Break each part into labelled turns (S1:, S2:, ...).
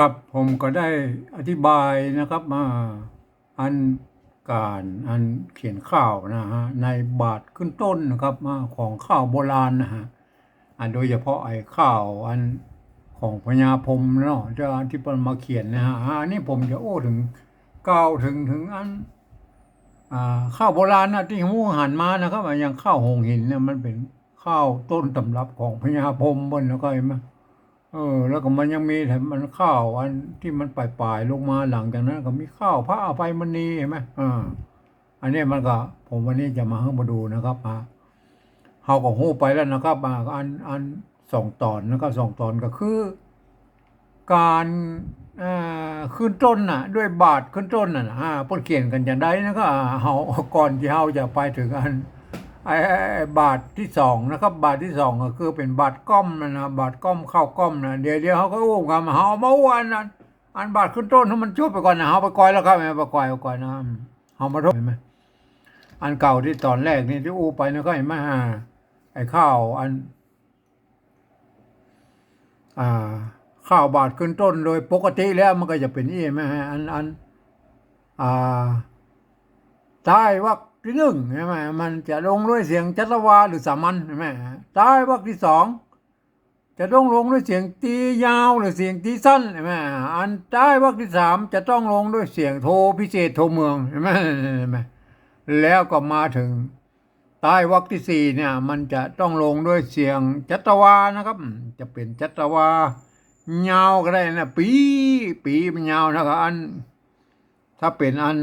S1: ครับผมก็ได้อธิบายนะครับมาอันการอันเขียนข้าวนะฮะในบาทขึ้นต้นนะครับมาของข้าวโบราณนะฮะอันโดยเฉพาะไอ้ข้าวอันของพญาพมเนาะที่ที่เพิ่นมาเขียนนะฮะอันนี้ผมจะโอ้ถึงกล่าวถึงถึงอันอ่าข้าวโบราณนะที่หมูหันมานะครับอย่างข้าวหงหินเนี่ยมันเป็นข้าวต้นตำรับของพญาพมบนแล้วก็เห็นไหม เออ แล้วก็มันยังมีแถมมันข้าวอันที่มันปลายๆลงมาหลังจากนั้นก็มีข้าวพระอภัยมณีเห็นไหมอ่าอันนี้มันก็ ผมวันนี้จะมาให้มาดูนะครับอ่าเฮาก็ฮู้ไปแล้วนะครับอ่าอันอันสองตอนนะครับสองตอนก็คือ การอ่อขึ้นต้นน่ะ ด้วยบาทขึ้นต้นน่ะอ่าพิ่นเขียนกันจังไดนะก็เฮาก่อนที่เฮาจะไปถึงอัน ไอ้ไอ้ไอ้บาทที่สองนะครับ บาทที่สองก็คือเป็นบาทก้อมนะนะบาทก้อมเข้าวก้อมนะเดี๋ยวเดี๋ยวเฮาก็อู้กันเฮามาอ้วนอันอันบาทขึ้นต้นให้มันจบไปก่อนนะเฮาไปก่อยแล้วครับไปก่อยไปก่อยนะเฮามาทบเห็นไหมอันเก่าที่ตอนแรกนี่ที่อู้ไปนะก็เห็นไหมฮะไอ้ข้าวอัน อ่า ข้าวบาทขึ้นต้นโดยปกติแล้วมันก็จะเป็นนี่ไหมฮะอันอัน อ่าใต้วัก ที่หนึ่งใช่ไหมมันจะลงด้วยเสียงจัตวาหรือสามัญใช่ไหมใต้วักที่สองจะต้องลงด้วยเสียงตียาวหรือเสียงตีสั้นใช่ไหมอันใต้วักที่สามจะต้องลงด้วยเสียงโทพิเศษโทเมืองใช่ไหมใช่ไหมแล้วก็มาถึงใต้วรรคที่สี่เนี่ย มันจะต้องลงด้วยเสียงจัตวานะครับ จะเป็นจัตวายาวก็ได้นะปีปีมันยาวนะครับอัน ถ้าเป็นอัน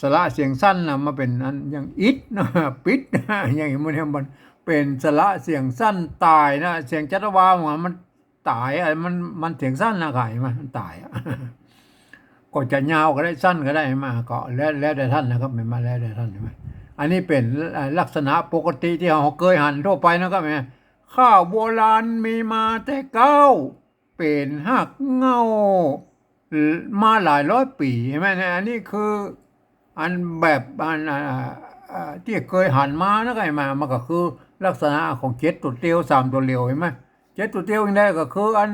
S1: สระเสียงสั้นนะมาเป็นอันอย่างอิดนะปิดนะอย่างนี้มันเนี่ยมันเป็นสระเสียงสั้นตายนะเสียงจัตวามันมันตายอะมันมันเสียงสั้นนะไหมมันตายอะก็จะยาวก็ได้สั้นก็ได้มาก็แล้วแล้วแต่ท่านนะครับไม่มาแล้วแต่ท่านใช่ไหมอันนี้เป็นลักษณะปกติที่เราเคยหันทั่วไปนะครับแม่ข้าวโบราณมีมาแต่เก้า เป็นหักเงามาหลายร้อยปีใช่ไหมเนี่ยอันนี้คือ อันแบบอันอที่เคยหันมานะไงมามันก็คือลักษณะของเจ็ดตัวเตียวสามตัวเร็วเห็นไหมเจ็ดตัวเตียวยังได้ก็คืออัน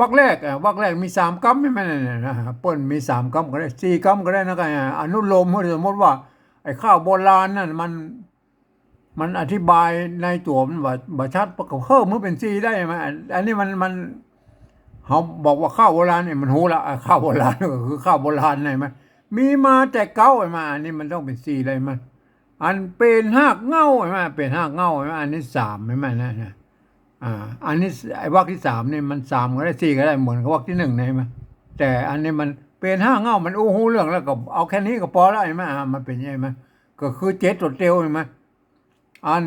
S1: วักแรกอะวักแรกมีสามกัมไม่แม่นยนะเปิ้นมีสามกัมก็ได้สี่กัมก็ได้นะกันอนุโลมสมมติว่าไอ้ข้าวโบราณนั่นมันมันอธิบายในตัวมันว่าบ่ชัดประกอบเพิ่มมันเป็นสี่ได้ไหมอันนี้มันมันเขาบอกว่าข้าวโบราณเนี่ยมันหูละอะข้าวโบราณก็คือข้าวโบราณไงไหม มีมาแต่เก้าไอ้มา อันนี้มันต้องเป็นสี่เลยมั้ยอันเป็นห้าเง่าไอ้มาเป็นห้าเง่าไอ้มาอันนี้สามไอ้มานะนะอ่า อันนี้ไอ้วรรคที่สามนี่มันสามก็ได้สี่ก็ได้เหมือนกับวรรคที่หนึ่งใช่ไหมแต่อันนี้มันเป็นห้าเงามันโอ้โหเรื่องแล้วก็เอาแค่นี้ก็พอแล้วใช่ไหมอ่ามันเป็นยังไงไหมก็คือเจ็ดตัวเตียวใช่ไหมอัน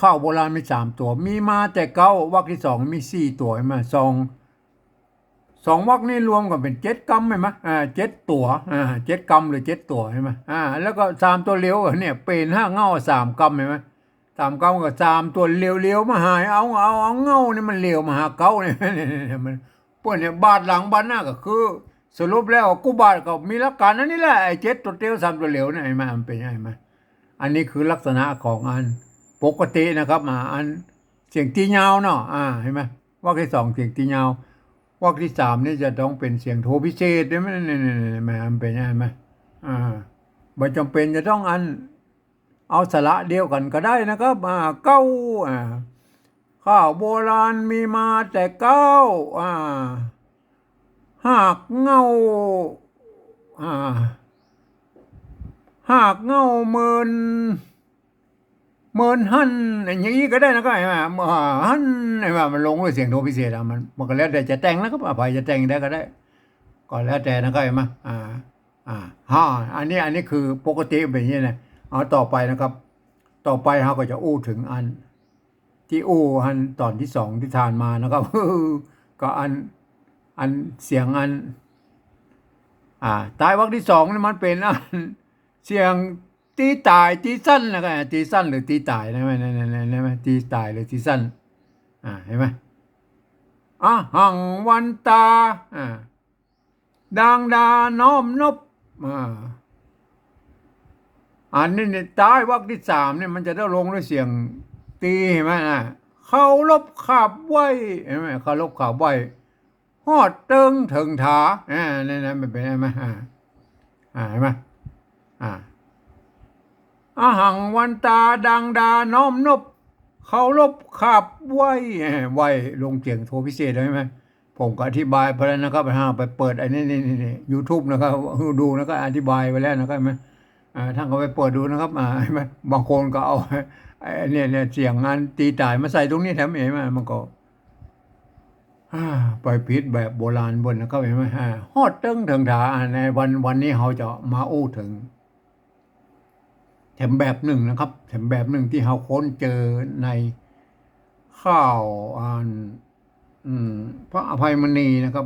S1: ข้าวโบราณมีสามตัว มีมาแต่เก้าวรรคที่สองมีสี่ตัวใช่ไหมสอง สองวรรคนี่รวมกันเป็นเจ็ดกรัมใช่ไหมอ่าเจ็ดตัวอ่าเจ็ดกรัมหรือเจ็ดตัวใช่ไหมอ่าแล้วก็สามตัวเลี้ยวเนี่ยเป็นห้าเงาสามกรัมใช่ไหมตามเก้าก็ตามตัวเลี้ยวๆมาหายเอาเอาเอาเงานี่มันเลี้ยวมาหาเก้าเนี่ยมันเปิ้นเนี่ยบาดหลังบาดหน้าก็คือ สรุปแล้วกูบาดก็มีหลักการนั่นนี่แหละไอ้เจ็ดตัวเตี้ยวสามตัวเหลวเนี่ยไอ้มามันเป็นยังไงมาอันนี้คือลักษณะของอันปกตินะครับมาอันเสียงตียาวเนาะอ่าเห็นไหมวรรคที่สองเสียงตียา วรรคที่สามนี่จะต้องเป็นเสียงโทพิเศษใช่ไหมนี่นี่นี่มันเป็นยังไงมอ่าไม่จำเป็นจะต้องอัน เอาสระเดียวกันก็ได้นะครับอ่าเก้าอ่าข้าวโบราณมีมาแต่เก้าอ่าหากเงาอ่าหากเงาเมิน เมินหันอย่างนี้ก็ได้นะครับไอ้มาเมื่อหันไอ้มามันลงด้วยเสียงโทพิเศษอะมันมันก็แล้วแต่จะแต่งนะครับอภัยจะแต่งได้ก็ได้ ก็แล้วแต่นะครับไอ้มาอ่าอ่าฮะอันนี้อันนี้คือปกติเป็นอย่างนี้นะเอาต่อไปนะครับ ต่อไปเราก็จะอู้ถึงอัน ที่อู้อันตอนที่สองที่ทานมานะครับก็อันอันเสียงอัน อ่าตายวรรคที่สองนี่มันเป็นอันเสียง ตีตายตีสั้นนะครับตีสั้นหรือตีตายนะไหมนะนะนะไหมตีตายหรือตีสั้นอ่าเห็นไหมอะหังวันตาอ่าดังดาน้อมนบอ่าอันนี้เนี่ยตายวรรคที่สามเนี่ยมันจะได้ลงด้วยเสียงตีเห็นไหมนะเขาลบขับไว้เห็นไหมเขาลบขับไว้ฮอดเติงถึงถาอ่านี่นะมันเป็นไงไหมอ่าอ่าเห็นไหมอ่า อาหังวันตาดังดาน้อมนบเขารบขับไหวเอ่อไหวลงเจียงโทรพิเศษได้ไหมผมก็อธิบายไปแล้วนะครับไปหาไปเปิดไอ้นี่นี่นี่ยูทูบนะครับดูนะครับอธิบายไปแล้วนะครับไหมอ่าท่านก็ไปเปิดดูนะครับอ่าเห็นไหมบางคนก็เอาไอ้เนี่ยเนี่ยเสียงงานตีจ่ายมาใส่ตรงนี้แถมเห็นไหมมันก็อ่าไปพิษแบบโบราณบนนะครับเห็นไหมฮะฮอดเติ้งถึงถาอ่าในวันวันนี้เขาจะมาอู้ถึง แถมแบบหนึ่งนะครับ แถมแบบหนึ่งที่เราค้นเจอในข้าวอันอืมพระอภัยมณีนะครับ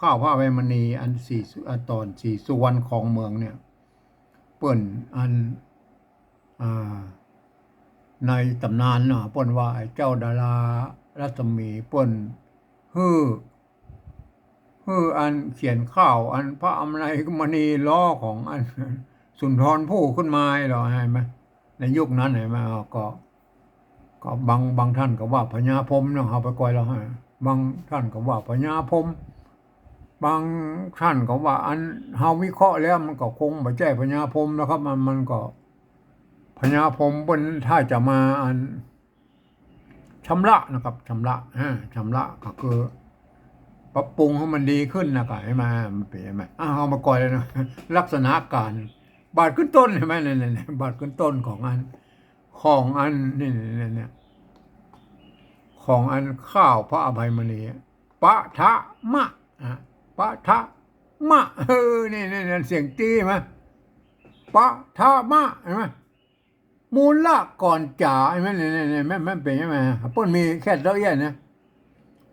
S1: ข้าวพระอภัยมณีอันสี่อันตอนสี่สุวรรณของเมืองเนี่ยเปิ้นอันอ่าในตำนานเนาะเปิ้นว่าไอ้เจ้าดารารัศมีเปิ้นฮือฮืออันเขียนข้าวอันพระอภัยมณีล้อของอัน สุนทรภู่ขึ้นมาเหรอเห็นไหมในยุคนั้นเห็นไหมอ่าก็ก็บางบางท่านก็ว่าพญาพมเนาะเอาไปก่อยแล้วฮะบางท่านก็ว่าพญาพมบางท่านก็ว่า อันเฮาวิเคราะห์แล้วมันก็คงบ่ใช่พญาพมนะครับ มันมันก็พญาพมเพิ่นถ้าจะมาอันชำระนะครับชำระฮะชำระก็คือปรับปรุงให้มันดีขึ้นนะก็ให้มามันเป็นไหมอ้าวเอามาก่อยเลยนะลักษณะการ บาทขึ้นต้นใช่ไหมเนี่ยเนี่ยเนี่ยบาทขึ้นต้นของอัน ของอันนี่เนี่ยเนี่ยของอันข้าวพระอภัยมณีปะทะมะอะปะทะมะเออนี่นี่นี่เสียงตีไหมปะทะมะเห็นไหมมูลละก่อนจ่าใช่ไหมเนี่ยเนี่ยเนี่ยแม่แม่เป็นใช่ไหมป้นมีแค่เท่าเอี้ยนะ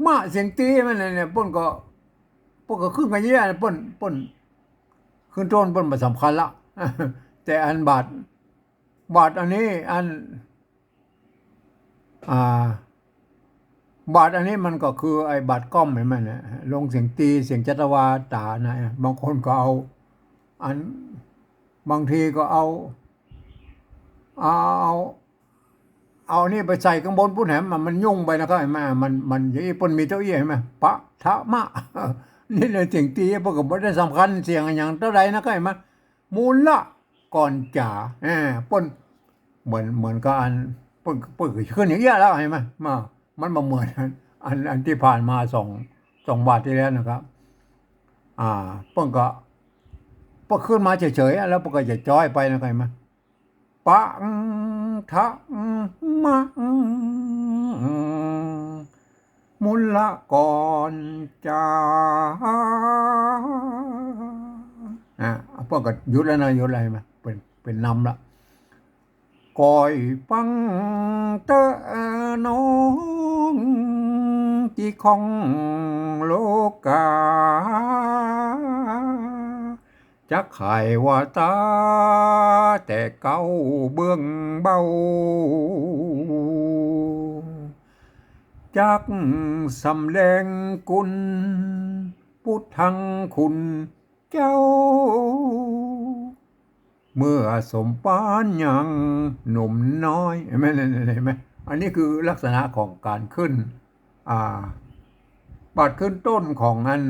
S1: มะเสียงตีใช่ไหมเนี่ยเนี่ยป้นก็ป้นก็ขึ้นมาเยอะนะป้นป้นขึ้นต้นป้นมาสำคัญละ แต่อันบาทบาทอันนี้อันอ่าบาทอันนี้มันก็คือไอ้บาทก้อมเห็นไหมเนี่ยลงเสียงตีเสียงจัตวาตานะบางคนก็เอา อันบางทีก็เอา เอาเอาเอานี่ไปใส่ข้างบนพุ่นแหมมันมันยุ่งไปนะครับเห็นไหมมันมันอย่างนี้ปนมีเต้าอี้เห็นไหมปะทะมะนี่เลยเสียงตีพวกก็บ่ได้สำคัญเสียงอย่างเท่าไรนะครับเห็นไหม มูลละก่อนจ่าเออปนเหมือนเหมือนกับอันปนปนขึ้นอย่างเงี้ยแล้วเห็นไหมมามันมาเหมือนอันอันที่ผ่านมาสองสองบาทที่แล้วนะครับ อ่าปนก็ปนขึ้นมาเฉยๆแล้วปนก็จะจ้อยไปนะครับเห็นไหมปังทะมังมุลละก่อนจา อะพวกก็หยุดแล้วนะยุดอะไรมาเป็นเป็นนำละก่อยปังเตอน้องที่ของโลกาจักไขว่าตา แต่เก้าเบื้องเบา จักสำแดงกุลพุทธังคุณ เจ้า เมื่อสมปานยังหนุ่มน้อยเห็นไหมเห็นไหมอันนี้คือลักษณะของการขึ้น อ่าบาดขึ้นต้นของอัน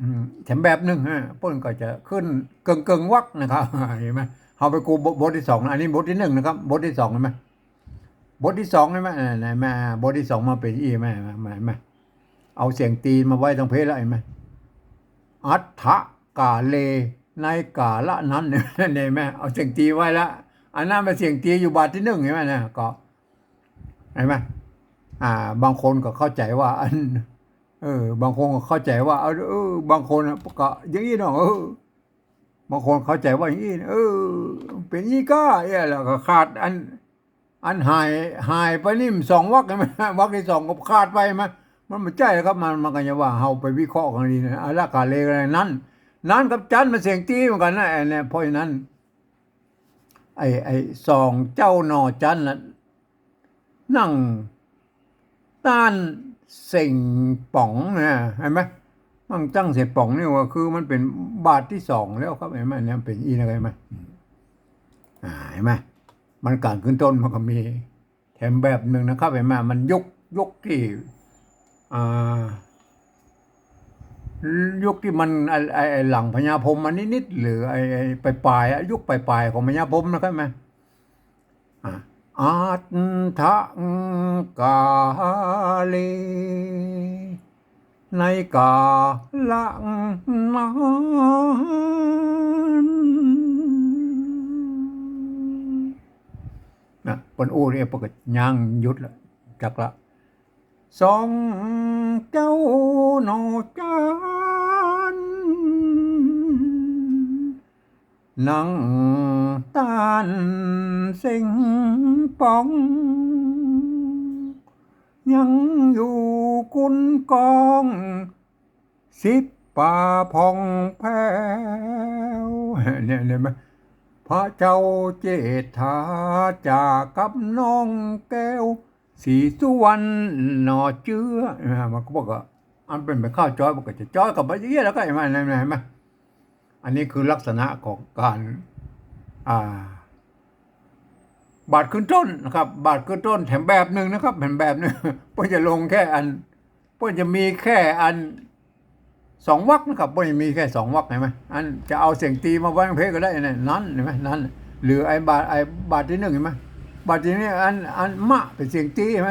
S1: อืมแถมแบบหนึ่งฮะป้นก็จะขึ้นเกิงเกิงวักนะครับเห็นไหมเอาไปกูบทที่สองนะอันนี้บทที่หนึ่งนะครับบทที่สองเห็นไหมบทที่สองเห็นไหมไหนมาบทที่สองมาเป็นอีไหมมามาเห็นไหมเอาเสียงตีนมาไว้ตรงเพลแล้วเห็นไหมอัฏฐ กาเลในกาละนั้นเนี่ยเห็นไหมเอาเสียงตีไว้ล้วอันนั้นเป็นเสียงตีอยู่บาทที่หนึ่งเห็นไหมนะก็เห็นไหมอ่า บางคนก็เข้าใจว่าอันเออบางคนก็เข้าใจว่าเออบางคนก็อย่างนี้เนาะเออบางคนเข้าใจว่าอย่างนี้เออ เป็นยี่ก้าเออแล้วก็ขาดอัน อันหายหายไปนี่มสองวักใช่ไหมวักที่สองก็ขาดไปไหมมันไม่ใช่ครับมันมันก็จะว่าเฮาไปวิเคราะห์กันดีนะอาละกาเลอะไรนั้น นั้นกับจันมันเสียงตีเหมือนกันนะไอ้เนี่ยเพราะฉะนั้น ไอ้ไอ้สองเจ้านอจันน่ะนั่งต้านเสิ่งป๋องนะเห็นไหมมันตั้งเสียป๋องนี่ว่าคือมันเป็นบาทที่สองแล้วครับเห็นไหมเนี่ยเป็นอีนะเห็นไหมอ่าเห็นไหมมันการขึ้นต้นมันก็มีแถมแบบหนึ่งนะครับเห็นไหมมันยกยกที่อ่า ยุคที่มันไอ้ไอหลังพญาพมมันนิดๆหรือไอ้ไอปลายยๆอะยุคปลายปลายๆของพญาพมนะครับไหมอะอาทะกาเลในกาลังนั้นนะปนอู้เนี่ยปกติย่างหยุดละจักละสองเจ้าหนอจา นังตานสิงปองยังอยู่กุนกองสิบป่าพองแผ้วเนี่ยเห็นไหมพระเจ้าเจษฐาจากกับน้องแก้ว สีสุวรรณหนอเจือเอมันก็บอกว่าอันเป็นไปข้าวจ้อยมันก็จะจ้อยกับไปเยี่ยแล้วก็เห็นไหมเห็นไหมเห็นไหม อันนี้คือลักษณะของการาบาทขึ้นต้นนะครับ บาทขึ้นต้นแถมแบบหนึ่งนะครับแถมแบบหนึงเพื่อจะลงแค่อันเพื่อจะมีแค่อันสองวักนะครับเพื่อจะมีแค่สองวักเห็นไหมอันจะเอาเสียงตีมาไว้ในเพลงก็ได้นะนั้นเห็นไหมนั้นหรือไอ้บาทไอ้บาทที่หนึ่งเห็นไหมบาทที่นี่อันอันมะเป็นเสียงตีเห็นไหม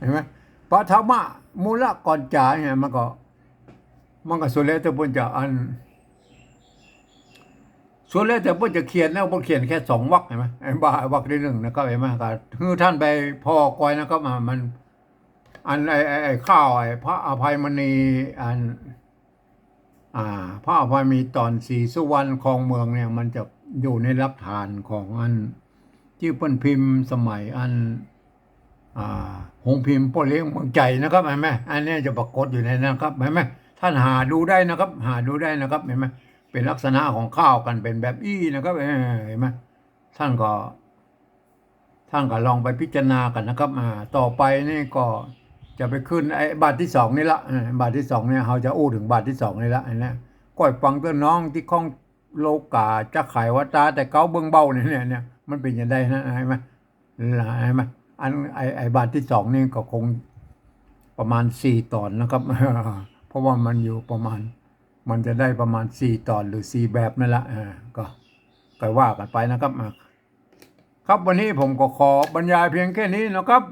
S1: เห็นไหมพระธรรมะมูลก่อนจ่าเนี่ยมันก็มันก็สุดแล้วแต่เพิ่นจะอัน ส่วนแล้วแต่เพิ่นจะเขียนแล้วเพิ่นเขียนแค่สองวรรคเห็นไหมไอ้บ้าวรรคที่หนึ่งนะครับเห็นไหมครับคือท่านไปพอกอยนะครับอ่ามัน อันไอ้ไอ้ข้าวไอ้พระอภัยมณีอัน อ่า พระอภัยมีตอนสีสุวรรณคลองเมืองเนี่ย มันจะอยู่ในหลักฐานของอันที่เพิ่นพิมพ์สมัยอัน อ่าหงพิมพ์พ่อเลี้ยงเมืองใจนะครับเห็นไหมอันนี้จะปรากฏอยู่ในนั้นครับเห็นไหมท่านหาดูได้นะครับ หาดูได้นะครับเห็นไหม เป็นลักษณะของข้าวกันเป็นแบบอี้นะครับเห็นไหมท่านก็ ท่านก็ลองไปพิจารณากันนะครับอ่าต่อไปนี่ก็จะไปขึ้นไอ้บาทที่สองนี่ละเออบาทที่สองเนี่ยเราจะอู้ถึงบาทที่สองนี่ละอันเนี้ยก้อยฟังเต้นน้องที่ข้องโลกาจะขายวัตาแต่เก้าเบื้องเบ้าเนี่ยเนี่ยเนี่ยมันเป็นย่างไรนะเห็นไหมเห็นไหมอันไอ้ไอ้บาทที่สองนี่ก็คงประมาณสี่ตอนนะครับ เพราะว่ามันอยู่ประมาณ มันจะได้ประมาณสี่ตอนหรือสี่แบบนั่นแหละอ่าก็ก็ว่ากันไปนะครับครับวันนี้ผมก็ขอบรรยายเพียงแค่นี้นะครับ